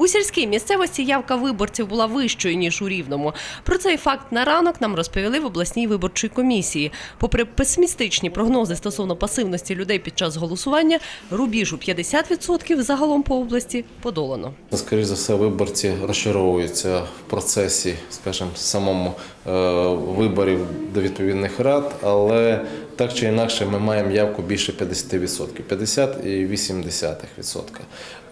У сільській місцевості явка виборців була вищою ніж у рівному. Про цей факт на ранок нам розповіли в обласній виборчій комісії. Попри песимістичні прогнози стосовно пасивності людей під час голосування, рубіж у 50% загалом по області подолано. Скоріше за все, виборці розчаровуються в процесі, скажімо, самому е, виборів до відповідних рад, але так чи інакше ми маємо явку більше 50%, 50,8%.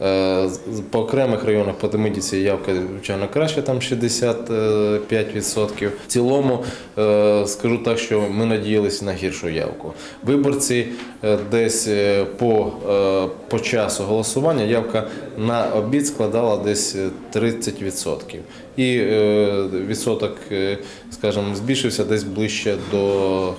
Е, По окремих районах по Демидівці явка, звичайно, краще, там 65%. В цілому, е, скажу так, що ми надіялися на гіршу явку. Виборці е, десь по, по часу голосування явка на обід складала десь е, 30%. І відсоток, скажімо, збільшився десь ближче до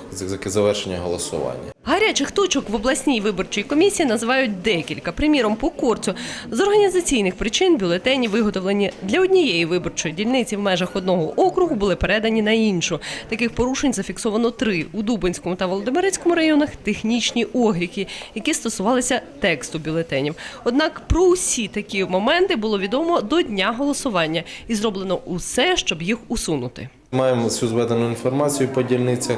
завершення голосування. Гарячих точок в обласній виборчій комісії називають декілька. Приміром, по Корцю з організаційних причин бюлетені, виготовлені для однієї виборчої дільниці в межах одного округу, були передані на іншу. Таких порушень зафіксовано три у Дубинському та Володимирецькому районах технічні огріхи, які стосувалися тексту бюлетенів. Однак про усі такі моменти було відомо до дня голосування і зроблено усе, щоб їх усунути. Маємо всю зведену інформацію по дільницях.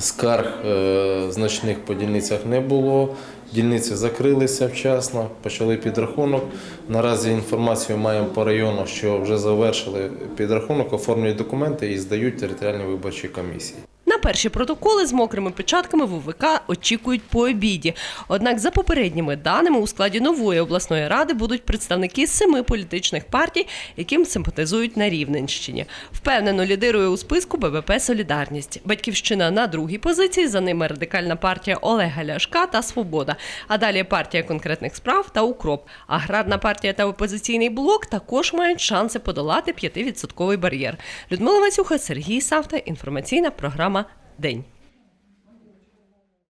Скарг е, значних по дільницях не було. Дільниці закрилися вчасно, почали підрахунок. Наразі інформацію маємо по району, що вже завершили підрахунок, оформлюють документи і здають територіальні виборчі комісії. Перші протоколи з мокрими печатками в УВК очікують по обіді. Однак, за попередніми даними, у складі нової обласної ради будуть представники семи політичних партій, яким симпатизують на Рівненщині. Впевнено лідирує у списку БВП Солідарність. Батьківщина на другій позиції. За ними радикальна партія Олега Ляшка та Свобода. А далі партія конкретних справ та Укроп. Аграрна партія та опозиційний блок також мають шанси подолати 5% бар'єр. Людмила Васюха, Сергій Савта. Інформаційна програма den.